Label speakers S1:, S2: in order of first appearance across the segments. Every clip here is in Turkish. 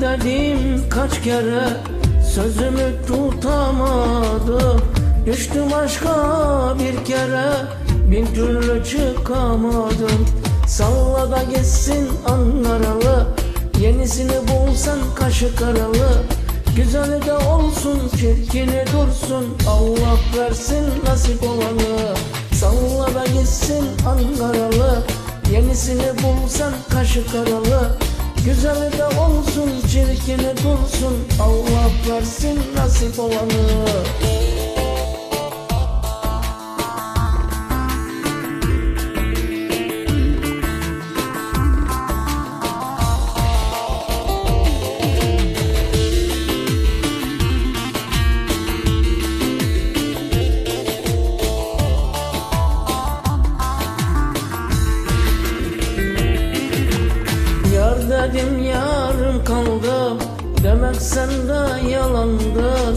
S1: dedim kaç kere Sözümü tutamadım. Düştüm aşka bir kere Bin türlü çıkamadım. Salla da gitsin Ankaralı Yenisini bulsan kaşı karalı Güzeli de olsun çirkini dursun Allah versin nasip olanı. Salla da gitsin Ankaralı Yenisini bulsan kaşı karalı Güzeli de olsun çirkini dursun. Allah versin nasip olanı Yar dedim yarım kaldım Demek sen de yalandın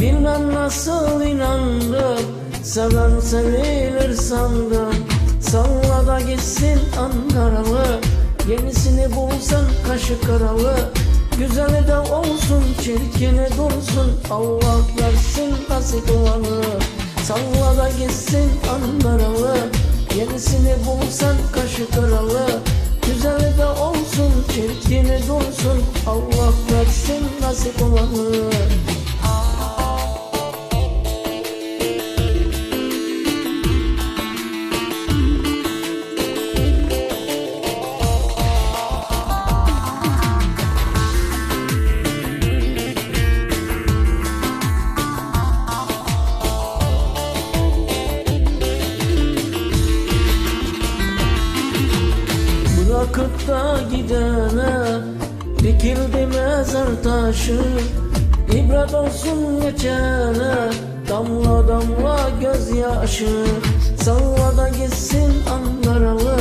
S1: Bilmem nasıl inandım Seven sevilir sandım. Salla da gitsin Ankaralı. Yenisini bulsan kaşı karalı. Güzeli de olsun çirkini dursun. Allah versin nasip olanı. Salla da gitsin Ankaralı. Yenisini bulsan kaşı karalı olsun, çirkini dursun Allah versin nasip olanı Bırakıp da gidene Dikildi mezar taşı İbret olsun geçene Damla damla gözyaşı. Salla da gitsin Ankaralı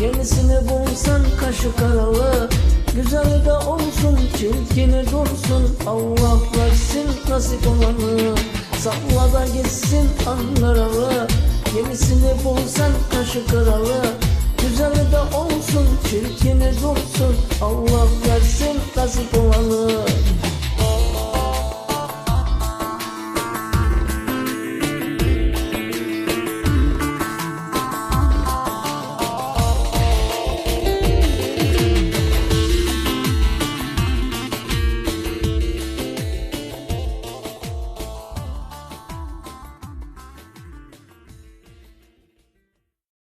S1: Yenisini bulsan kaşı karalı. Güzeli de olsun çirkini dursun Allah versin nasip olanı. Salla da gitsin Ankaralı Yenisini bulsan kaşı karalı Güzeli de olsun, çirkini dursun. Allah versin nasip